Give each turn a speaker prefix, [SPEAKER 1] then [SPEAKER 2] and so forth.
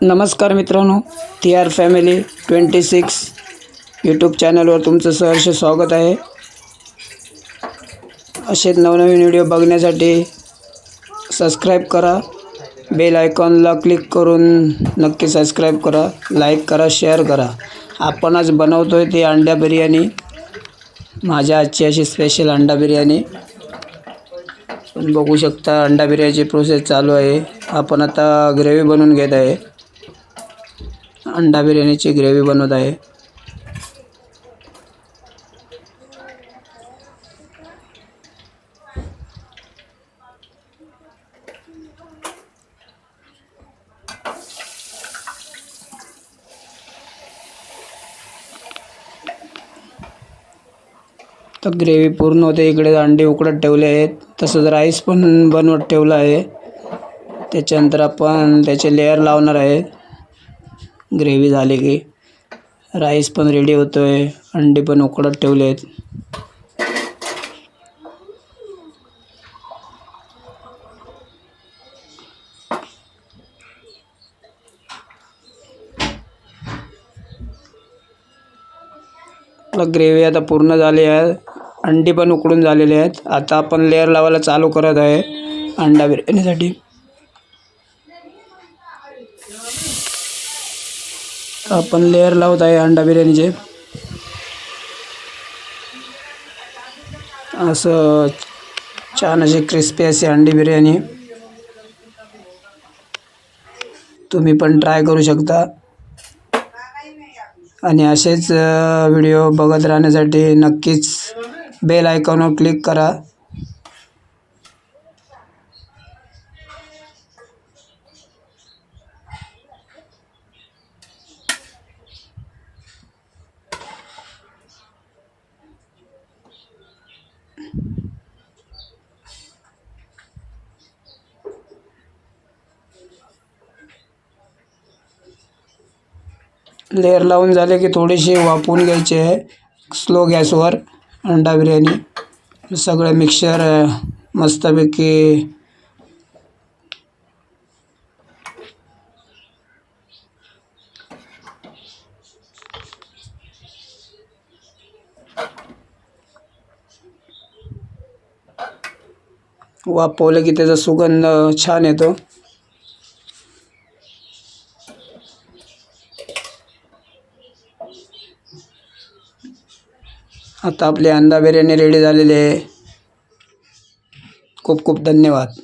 [SPEAKER 1] नमस्कार मित्रांनो T R family twenty six YouTube चॅनलवर तुमचं सहर्ष स्वागत आहे. असेच नवनवीन व्हिडिओ बघण्यासाठी सबस्क्राईब करा बेल आयकॉनला क्लिक करून नक्की सबस्क्राईब करा लाईक करा शेअर करा. आपण आज बनवतो आहे ती अंडा बिर्याणी माझ्या आजची अशी स्पेशल अंडा बिर्याणी. बघू शकता अंडा बिर्याणीची प्रोसेस चालू आहे. आपण आता ग्रेव्ही बनवून घेत आहे. अंडा बिर्याणीची ग्रेव्ही बनवत आहे. तर ग्रेव्ही पूर्ण होते. इकडे अंडे उकडत ठेवले आहेत. तसंच राईस पण बनवत ठेवला आहे. त्याच्यानंतर आपण त्याचे लेअर लावणार आहे. ग्रेव्ही झाली की राईस पण रेडी होतो आहे अंडी पण उकडत ठेवले आहेत ग्रेव्ही आता पूर्ण झाली आहे. अंडी पण उकडून झालेली आहेत. आता आपण लेअर लावायला चालू करत आहे. अंडा बिर्याणीसाठी. आपण लेअर लावत आहे अंडा बिर्याणीचे. असं छान अशी क्रिस्पी अशी अंडी बिर्याणी. तुम्ही पण ट्राय करू शकता. आणि असेच व्हिडिओ बघत राहण्यासाठी नक्कीच बेल आयकॉनवर क्लिक करा. लेअर लावून झाले की थोडीशी वाफवून घ्यायची. आहे स्लो गॅसवर अंडा बिर्याणी. सगळं मिक्सर मस्तपैकी वापवलं की त्याचा सुगंध छान येतो. आता आपली अंडा बिर्याणी रेडी झालेली आहे. खूप खूप धन्यवाद.